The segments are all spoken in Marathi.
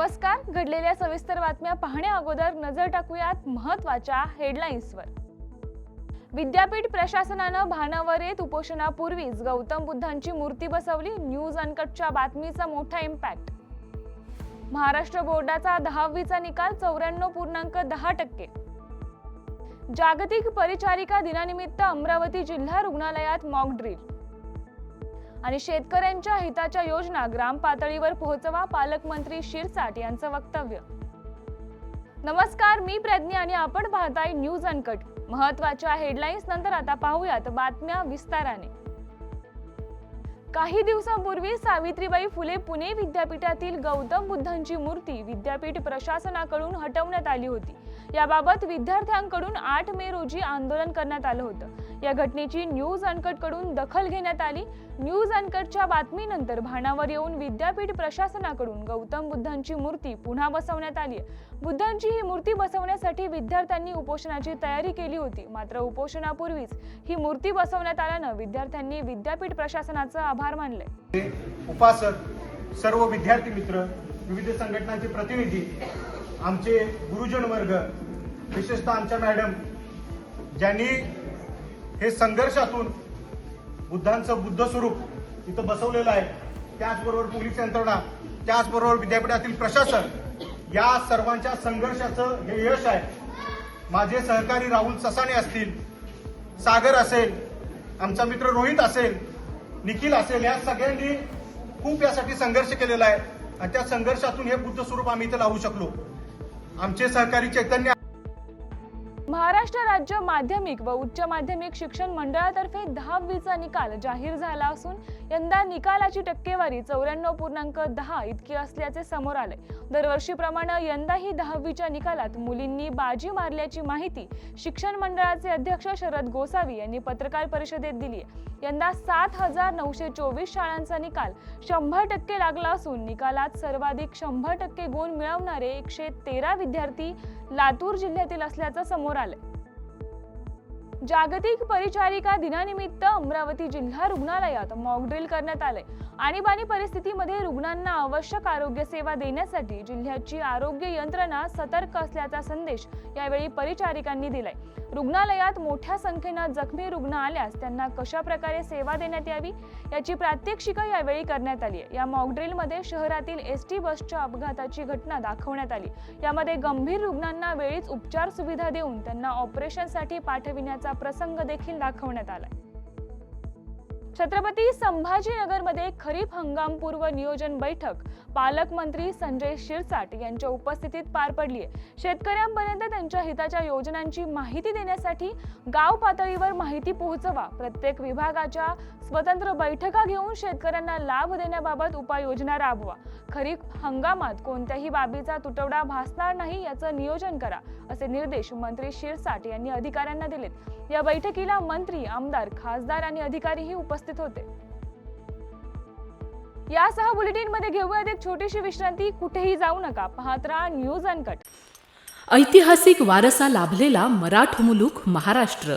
नमस्कार. घडलेल्या सविस्तर बातम्या पाहण्या अगोदर नजर टाकूयात महत्त्वाच्या हेडलाईन्सवर. विद्यापीठ प्रशासनानं भानावर येत उपोषणापूर्वीच गौतम बुद्धांची मूर्ती बसवली न्यूज अनकटच्या बातमीचा मोठा इम्पॅक्ट महाराष्ट्र बोर्डाचा दहावीचा निकाल चौऱ्याण्णव पूर्णांक दहा टक्के. जागतिक परिचारिका दिनानिमित्त अमरावती जिल्हा रुग्णालयात मॉक ड्रिल आणि शेतकऱ्यांच्या हिताच्या योजना ग्राम पातळीवर पोहोचवा पालकमंत्री शिरसाट यांचं वक्तव्य. नमस्कार मी प्रज्ञा आणि आपण पाहताय न्यूज अनकट. महत्त्वाच्या हेडलाईन्स नंतर आता पाहूयात बातम्या विस्ताराने. काही दिवसांपूर्वी सावित्रीबाई फुले पुणे विद्यापीठातील गौतम बुद्धांची मूर्ती विद्यापीठ प्रशासनाकडून हटवण्यात आली होती. याबाबत विद्यार्थ्यांकडून आठ मे रोजी आंदोलन करण्यात आलं होतं. या घटनेची न्यूज अनकटकडून दखल घेण्यात आली. न्यूज अनकटच्या बातमीनंतर भानावर येऊन विद्यापीठ प्रशासनाकडून गौतम बुद्धांची मूर्ती पुन्हा बसवण्यात आली बुद्धांची ही मूर्ती बसवण्यासाठी विद्यार्थ्यांनी उपोषणाची तयारी केली होती. मात्र उपोषणापूर्वीच ही मूर्ती बसवण्यात आल्यानं विद्यार्थ्यांनी विद्यापीठ प्रशासनाचं आभार मानले उपासक सर्व विद्यार्थी मित्र विविध संघटनांचे प्रतिनिधी आमचे गुरुजन वर्ग विशेषतः आमच्या मॅडम ज्यांनी हे संघर्षातून बुद्धांचं बुद्ध स्वरूप इथं बसवलेलं आहे त्याचबरोबर पोलीस यंत्रणा त्याचबरोबर विद्यापीठातील प्रशासन या सर्वांच्या संघर्षाचं हे यश आहे. माझे सहकारी राहुल ससाणे असतील सागर असेल आमचा मित्र रोहित असेल निखिल असेल या सगळ्यांनी खूप यासाठी संघर्ष केलेला आहे. आणि त्या संघर्षातून हे बुद्ध स्वरूप आम्ही इथं लावू शकलो. आमचे सहकारी चैतन्य महाराष्ट्र राज्य माध्यमिक व उच्च माध्यमिक शिक्षण मंडळातर्फे दहावीचा निकाल जाहीर झाला असून यंदा निकालाची टक्केवारी चौऱ्याण्णव पूर्णांक दहा इतकी असल्याचे समोर आले दरवर्षीप्रमाणे यंदाही दहावीच्या निकालात मुलींनी बाजी मारल्याची माहिती शिक्षण मंडळाचे अध्यक्ष शरद गोसावी यांनी पत्रकार परिषदेत दिली आहे. यंदा सात हजार नऊशे चोवीस शाळांचा निकाल शंभर टक्के लागला असून निकालात सर्वाधिक शंभर टक्के गुण मिळवणारे एकशे तेरा विद्यार्थी लातूर जिल्ह्यातील असल्याचं समोर आलंय. जागतिक परिचारिका दिनानिमित्त अमरावती जिल्हा रुग्णालयात मॉकड्रिल करण्यात आले आणीबाणी परिस्थितीमध्ये रुग्णांना आवश्यक आरोग्य सेवा देण्यासाठी जिल्ह्याची आरोग्य यंत्रणा सतर्क असल्याचा संदेश यावेळी परिचारिकांनी दिलाय. रुग्णालयात मोठ्या संख्येनं जखमी रुग्ण आल्यास त्यांना कशा प्रकारे सेवा देण्यात यावी याची प्रात्यक्षिकं यावेळी करण्यात आली आहे. या मॉकड्रिलमध्ये शहरातील एस टी बसच्या अपघाताची घटना दाखवण्यात आली. यामध्ये गंभीर रुग्णांना वेळीच उपचार सुविधा देऊन त्यांना ऑपरेशनसाठी पाठविण्याचा प्रसंग देखील दाखवण्यात आलाय. छत्रपती संभाजीनगरमध्ये खरीप हंगामपूर्व नियोजन बैठक. पालकमंत्री संजय शिरसाट यांच्या उपस्थितीत पार पडली आहे शेतकऱ्यांपर्यंत त्यांच्या हिताच्या योजनांची माहिती देण्यासाठी गाव पातळीवर माहिती पोहोचवा. प्रत्येक विभागाच्या स्वतंत्र बैठका घेऊन शेतकऱ्यांना लाभ देण्याबाबत उपाययोजना राबवा. खरीप हंगामात कोणत्याही बाबीचा तुटवडा भासणार नाही याचं नियोजन करा असे निर्देश मंत्री शिरसाट यांनी अधिकाऱ्यांना दिलेत. या बैठकीला मंत्री आमदार खासदार आणि अधिकारीही उपस्थित होते. यासह बुलेटिनमध्ये घेऊयात एक छोटीशी विश्रांती. कुठेही जाऊ नका पाहत राहा न्यूज अनकट. ऐतिहासिक वारसा लाभलेला मराठ मुलूक महाराष्ट्र.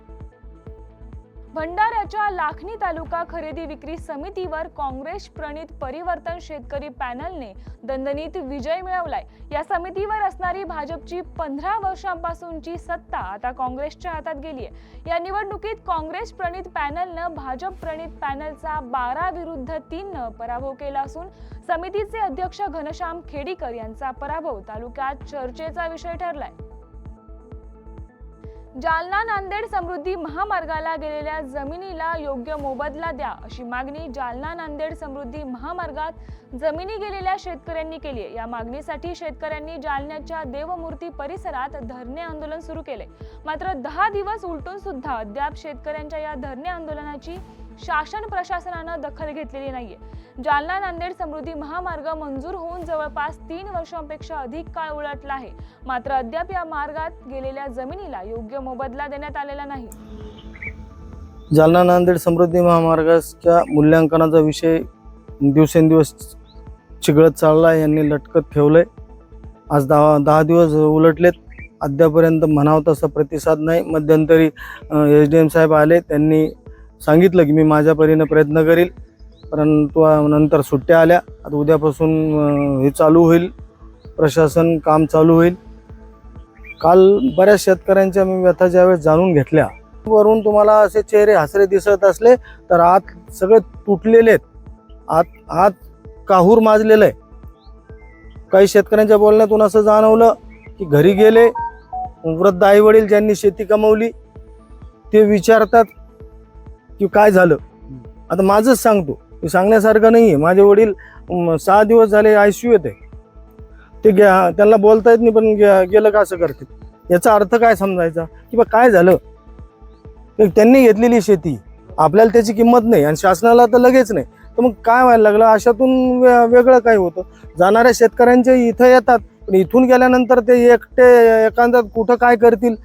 भंडाऱ्याच्या लाखनी तालुका खरेदी विक्री समितीवर काँग्रेस प्रणित परिवर्तन शेतकरी पॅनलने दणदणीत विजय मिळवलाय. या समितीवर असणारी भाजपची पंधरा वर्षांपासूनची सत्ता आता काँग्रेसच्या हातात गेली आहे या निवडणुकीत काँग्रेस प्रणित पॅनलनं भाजप प्रणित पॅनलचा बारा विरुद्ध तीननं पराभव केला असून समितीचे अध्यक्ष घनश्याम खेडीकर यांचा पराभव तालुक्यात चर्चेचा विषय ठरलाय. जालना नांदेड समृद्धी महामार्गाला गेलेल्या जमिनीला योग्य मोबदला द्या अशी मागणी जालना नांदेड समृद्धी महामार्गात जमिनी गेलेल्या शेतकऱ्यांनी केली आहे. या मागणीसाठी शेतकऱ्यांनी जालन्याच्या देवमूर्ती परिसरात धरणे आंदोलन सुरू केले. मात्र दहा दिवस उलटून सुद्धा अद्याप शेतकऱ्यांच्या या धरणे आंदोलनाची शासन प्रशासनानं दखल घेतलेली नाहीये. जालना नांदेड समृद्धी महामार्ग मंजूर होऊन जवळपास तीन वर्षांपेक्षा अधिक काळ उलटला आहे. मात्र अद्याप या मार्गात गेलेल्या जमिनीला योग्य मोबदला देण्यात आलेला नाही. जालना नांदेड समृद्धी महामार्गाच्या मूल्यांकनाचा विषय दिवसेंदिवस चिघळत चालला यांनी लटकत ठेवलंय. आज दहा दहा दिवस उलटलेत. अद्यापर्यंत म्हणावं तसा प्रतिसाद नाही. मध्यंतरी एच डी एम साहेब आले त्यांनी सांगितलं की मी माझ्या परीने प्रयत्न करील. परंतु नंतर सुट्ट्या आल्या. आता उद्यापासून हे चालू होईल. प्रशासन काम चालू होईल. काल बऱ्याच शेतकऱ्यांच्या मी व्यथा ज्यावेळेस जाणून घेतल्या. वरून तुम्हाला असे चेहरे हसरे दिसत असले तर आत सगळे तुटलेले आहेत. आत आत काहूर माजलेलं आहे. काही शेतकऱ्यांच्या बोलण्यातून असं जाणवलं की घरी गेले वृद्ध आईवडील ज्यांनी शेती कमवली ते विचारतात की काय झालं? आता माझंच सांगतो. ते सांगण्यासारखं नाही आहे माझे वडील सहा दिवस झाले आय सी आहे. ते घ्या त्यांना बोलता येत नाही पण गेलं का असं करते याचा अर्थ काय समजायचा? की बा काय झालं? त्यांनी घेतलेली शेती. आपल्याला त्याची किंमत नाही आणि शासनाला तर लगेच नाही. तर मग काय व्हायला लागलं? अशातून वेगळं काय होतं? जाणाऱ्या शेतकऱ्यांचे इथं येतात पण इथून गेल्यानंतर ते एकटे एखाद्यात कुठं काय करतील?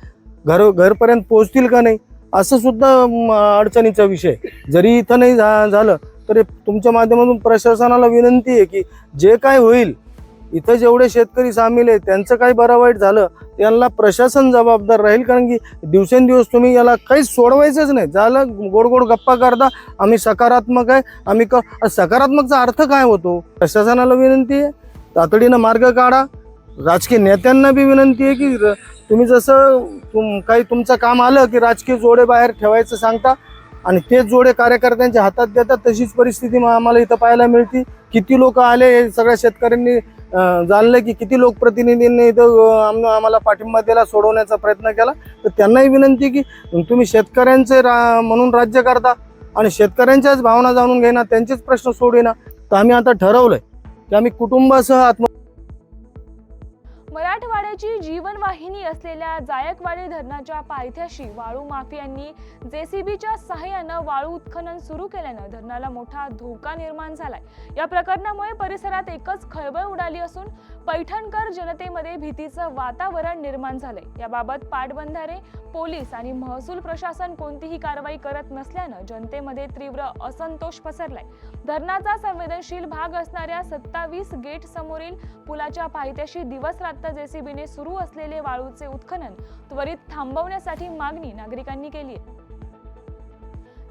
घर घरपर्यंत पोहोचतील का नाही? असं सुद्धा अडचणीचा विषय जरी इथं नाही झा- झालं तरी तुमच्या माध्यमातून प्रशासनाला विनंती आहे की जे काय होईल इथं जेवढे शेतकरी सामील आहेत त्यांचं काही बरं वाईट झालं त्यांना प्रशासन जबाबदार राहील कारण की दिवसेंदिवस तुम्ही याला काहीच सोडवायचंच नाही. झालं गोड गोड गप्पा करता आम्ही सकारात्मक आहे आम्ही क सकारात्मकचा अर्थ काय होतो? प्रशासनाला विनंती आहे तातडीनं मार्ग काढा राजकीय नेत्यांना बी विनंती आहे की र- तुम्ही जसं तुम काही तुमचं काम आलं की राजकीय जोडे बाहेर ठेवायचं सांगता आणि तेच जोडे कार्यकर्त्यांच्या हातात देतात तशीच परिस्थिती आम्हाला इथं पाहायला मिळते. किती लोक आले हे सगळ्या शेतकऱ्यांनी जाणलं की किती लोकप्रतिनिधींनी इथं आम्हाला पाठिंबा दिला सोडवण्याचा प्रयत्न केला. तर त्यांनाही विनंती की तुम्ही शेतकऱ्यांचे रा म्हणून राज्य करता आणि शेतकऱ्यांच्याच भावना जाणून घेणार त्यांचेच प्रश्न सोडविना तर आम्ही आता ठरवलं की आम्ही कुटुंबासह आत्म मराठवाड्याची जीवनवाहिनी असलेल्या जायकवाडी धरणाच्या पायथ्याशी वाळू माफियांनी जेसीबीच्या सहाय्यानं वाळू उत्खनन सुरू केल्यानं धरणाला मोठा धोका निर्माण झालाय. या प्रकरणामुळे परिसरात एकच खळबळ उडाली असून पैठणकर जनतेमध्ये भीतीचं वातावरण निर्माण झालंय. याबाबत पाटबंधारे पोलीस आणि महसूल प्रशासन कोणतीही कारवाई करत नसल्यानं जनतेमध्ये तीव्र असंतोष पसरलाय. धरणाचा संवेदनशील भाग असणाऱ्या सत्तावीस गेट समोरील पुलाच्या पायथ्याशी दिवस रात्र जेसीबीने सुरू असलेले वाळूचे उत्खनन त्वरित थांबवण्यासाठी मागणी नागरिकांनी केली आहे.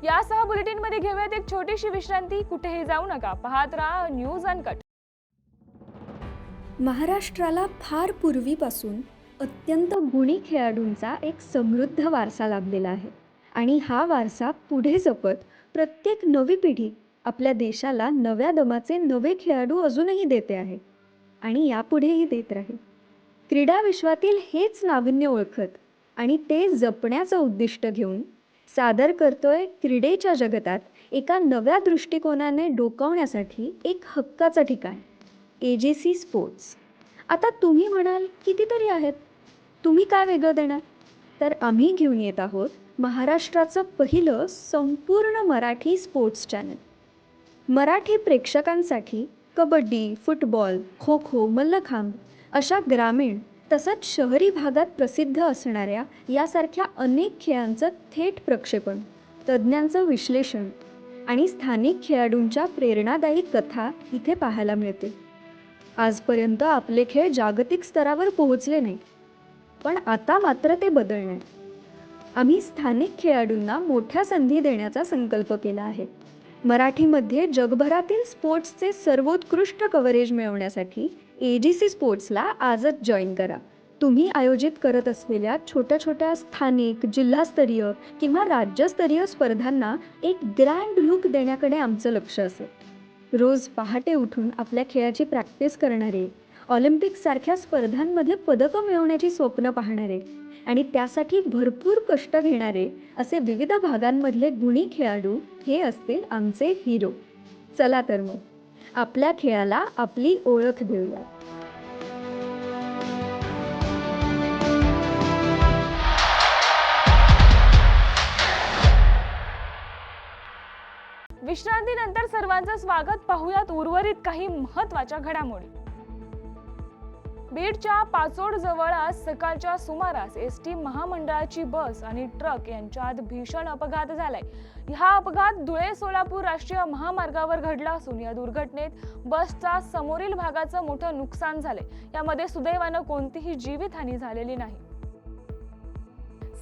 यासह बुलेटिनमध्ये घेऊयात एक छोटीशी विश्रांती. कुठेही जाऊ नका. पाहत राहा न्यूज अनकट. महाराष्ट्राला फार पूर्वीपासून अत्यंत गुणी खेळाडूंचा एक समृद्ध वारसा लाभलेला आहे. आणि हा वारसा पुढे जपत प्रत्येक नवी पिढी आपल्या देशाला नव्या दमाचे नवे खेळाडू अजूनही देते आहे. आणि यापुढेही देत राहील. क्रीडा विश्वातील हेच नाविन्य ओळखत आणि ते जपण्याचं उद्दिष्ट घेऊन सादर करतोय क्रीडेच्या जगतात एका नव्या दृष्टिकोनाने डोकावण्यासाठी एक हक्काचं ठिकाण. ए जे सी स्पोर्ट्स आता तुम्ही म्हणाल कितीतरी आहेत. तुम्ही काय वेगळं देणार? तर आम्ही घेऊन येत आहोत महाराष्ट्राचं पहिलं संपूर्ण मराठी स्पोर्ट्स चॅनल मराठी प्रेक्षकांसाठी कबड्डी फुटबॉल खो खो मल्लखांब अशा ग्रामीण तसंच शहरी भागात प्रसिद्ध असणाऱ्या यासारख्या अनेक खेळांचं थेट प्रक्षेपण तज्ज्ञांचं विश्लेषण आणि स्थानिक खेळाडूंच्या प्रेरणादायी कथा इथे पाहायला मिळते आजपर्यंत आपले खेळ जागतिक स्तरावर पोहोचले नाही पण आता मात्र ते बदलणे आम्ही स्थानिक खेळाडूंना मोठ्या संधी देण्याचा संकल्प केला आहे. मराठीमध्ये जगभरातील स्पोर्ट्सचे सर्वोत्कृष्ट कव्हरेज मिळवण्यासाठी ए जी सी स्पोर्ट्सला आजच जॉईन करा. तुम्ही आयोजित करत असलेल्या छोट्या छोट्या स्थानिक जिल्हास्तरीय किंवा राज्यस्तरीय स्पर्धांना एक ग्रँड लुक देण्याकडे आमचं लक्ष असेल. रोज पहाटे उठून आपल्या खेळाची प्रॅक्टिस करणारे ऑलिम्पिकसारख्या स्पर्धांमध्ये पदकं मिळवण्याची स्वप्न पाहणारे आणि त्यासाठी भरपूर कष्ट घेणारे असे विविध भागांमधले गुणी खेळाडू हे असतील आमचे हिरो चला तर मग आपल्या खेळाला आपली ओळख देऊया. विश्रांतीनंतर सर्वांचं स्वागत. पाहूयात उर्वरित काही महत्त्वाच्या घडामोडी. बीडच्या पाचोड जवळ आज सकाळच्या सुमारास एस टी महामंडळाची बस आणि ट्रक यांच्यात भीषण अपघात झालाय. हा अपघात धुळे सोलापूर राष्ट्रीय महामार्गावर घडला असून या दुर्घटनेत बसचा समोरील भागाचं मोठं नुकसान झालंय. यामध्ये सुदैवानं कोणतीही जीवितहानी झालेली नाही.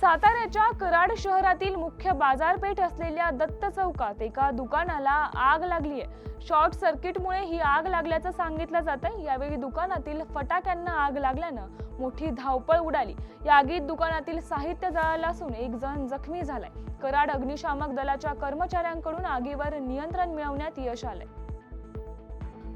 साताऱ्याच्या कराड शहरातील मुख्य बाजारपेठ असलेल्या दत्त चौकात एका दुकानाला आग लागली आहे. शॉर्ट सर्किटमुळे ही आग लागल्याचं सांगितलं जात आहे यावेळी दुकानातील फटाक्यांना आग लागल्यानं मोठी धावपळ उडाली. या आगीत दुकानातील साहित्य जळालं असून एक जण जखमी झालाय. कराड अग्निशामक दलाच्या कर्मचाऱ्यांकडून आगीवर नियंत्रण मिळवण्यात यश आलंय.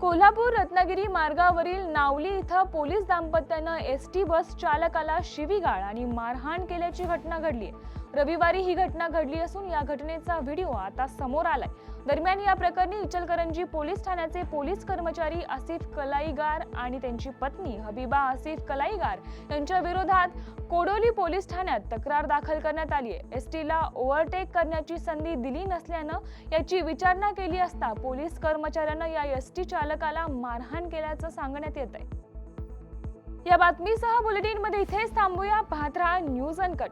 कोल्हापूर रत्नागिरी मार्गावरील नावली इथं पोलीस दाम्पत्यानं एस टी बस चालकाला शिवीगाळ आणि मारहाण केल्याची घटना घडली रविवारी ही घटना घडली असून या घटनेचा व्हिडिओ आता समोर आलाय. दरम्यान या प्रकरणी इचलकरंजी पोलीस ठाण्याचे पोलीस कर्मचारी आसिफ कलाईगार आणि त्यांची पत्नी हबीबा आसिफ कलाईगार यांच्या विरोधात कोडोली पोलीस ठाण्यात तक्रार दाखल करण्यात आली आहे. एस टीला ओव्हरटेक करण्याची संधी दिली नसल्यानं याची विचारणा केली असता पोलीस कर्मचाऱ्यानं या एस टी चालकाला मारहाण केल्याचं सांगण्यात येत आहे. या बातमीसह बुलेटिनमध्ये इथेच थांबूया. पाहत राहा न्यूज अनकट.